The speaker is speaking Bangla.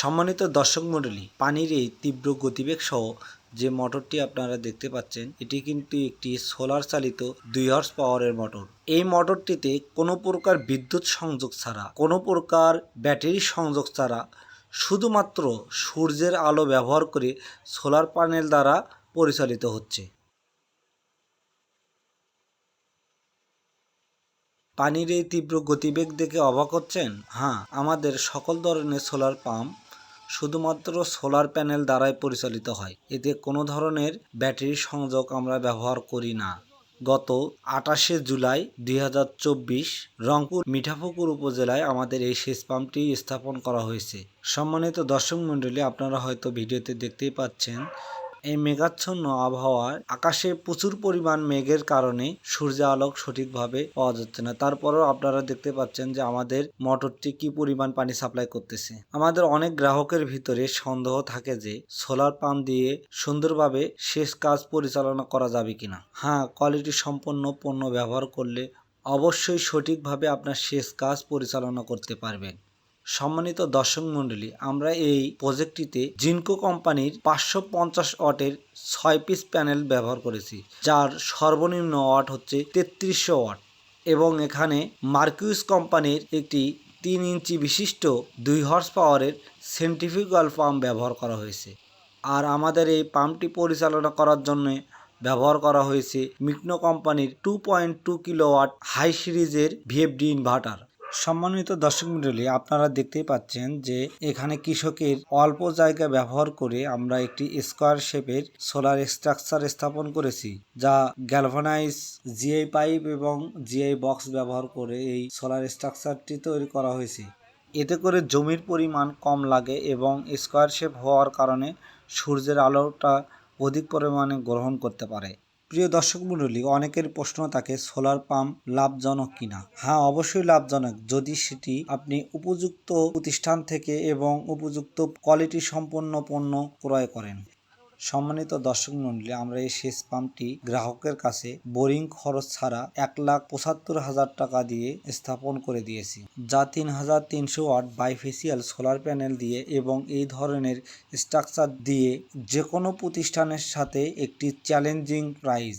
সম্মানিত দর্শক মণ্ডলী, পানির এই তীব্র গতিবেগ সহ যে মোটরটি আপনারা দেখতে পাচ্ছেন, এটি কিন্তু একটি সোলার চালিত দুই হর্স পাওয়ারের মোটর। এই মোটরটিতে কোনো প্রকার বিদ্যুৎ সংযোগ ছাড়া, কোনো প্রকার ব্যাটারি সংযোগ ছাড়া শুধুমাত্র সূর্যের আলো ব্যবহার করে সোলার প্যানেল দ্বারা পরিচালিত হচ্ছে। পানির এই তীব্র গতিবেগ দেখে অবাক হচ্ছেন? হ্যাঁ আমাদের সকল ধরনের সোলার পাম্প শুধুমাত্র সোলার প্যানেল দ্বারাই পরিচালিত হয়। এতে কোনো ধরনের ব্যাটারি সংযোগ আমরা ব্যবহার করি না। গত আটাশে জুলাই দুই হাজার চব্বিশ রংপুর মিঠাপুকুর উপজেলায় আমাদের এই সেচ পাম্পটি স্থাপন করা হয়েছে। সম্মানিত দর্শক মণ্ডলী, আপনারা হয়তো ভিডিওতে দেখতেই পাচ্ছেন এই মেঘাচ্ছন্ন আবহাওয়ার আকাশে প্রচুর পরিমাণ মেঘের কারণে সূর্য আলোক সঠিকভাবে পাওয়া যাচ্ছে না। তারপরেও আপনারা দেখতে পাচ্ছেন যে আমাদের মোটরটি কি পরিমাণ পানি সাপ্লাই করতেছে। আমাদের অনেক গ্রাহকের ভিতরে সন্দেহ থাকে যে সোলার পাম্প দিয়ে সুন্দরভাবে শেষ কাজ পরিচালনা করা যাবে কিনা। হ্যাঁ কোয়ালিটি সম্পন্ন পণ্য ব্যবহার করলে অবশ্যই সঠিকভাবে আপনার শেষ কাজ পরিচালনা করতে পারবেন। সম্মানিত দর্শক মণ্ডলী, আমরা এই প্রজেক্টটিতে জিনকো কোম্পানির পাঁচশো পঞ্চাশ ওয়াটের ছয় পিস প্যানেল ব্যবহার করেছি, যার সর্বনিম্ন ওয়াট হচ্ছে তেত্রিশশো ওয়াট এবং এখানে মার্কিউস কোম্পানির একটি তিন ইঞ্চি বিশিষ্ট দুই হর্স পাওয়ারের সেন্ট্রিফিউগাল পাম্প ব্যবহার করা হয়েছে। আর আমাদের এই পাম্পটি পরিচালনা করার জন্য ব্যবহার করা হয়েছে মিকনো কোম্পানির two point two kilowatt high সিরিজের ভিএফডি ইনভার্টার। সম্মানিত দর্শক মণ্ডলী, আপনারা দেখতেই পাচ্ছেন যে এখানে কৃষকের অল্প জায়গা ব্যবহার করে আমরা একটি স্কোয়ার শেপের সোলার স্ট্রাকচার স্থাপন করেছি, যা গ্যালভানাইজ জিআই পাইপ এবং জিআই বক্স ব্যবহার করে এই সোলার স্ট্রাকচারটি তৈরি করা হয়েছে। এতে করে জমির পরিমাণ কম লাগে এবং স্কোয়ার শেপ হওয়ার কারণে সূর্যের আলোটা অধিক পরিমাণে গ্রহণ করতে পারে। প্রিয় দর্শক মণ্ডলী, অনেকের প্রশ্ন থাকে, সোলার পাম্প লাভজনক কিনা হ্যাঁ অবশ্যই লাভজনক। যদি সেটি আপনি উপযুক্ত প্রতিষ্ঠান থেকে এবং উপযুক্ত কোয়ালিটি সম্পন্ন পণ্য ক্রয় করেন সম্মানিত দর্শক মন্ডলী আমরা এই শেষ পাম্পটি গ্রাহকের কাছে বোরিং খরচ ছাড়া এক লাখ পঁচাত্তর হাজার টাকা দিয়ে স্থাপন করে দিয়েছি, যা তিন হাজার তিনশো ওয়াট বাইফেসিয়াল সোলার প্যানেল দিয়ে এবং এই ধরনের স্ট্রাকচার দিয়ে যে কোনো প্রতিষ্ঠানের সাথে একটি চ্যালেঞ্জিং প্রাইস।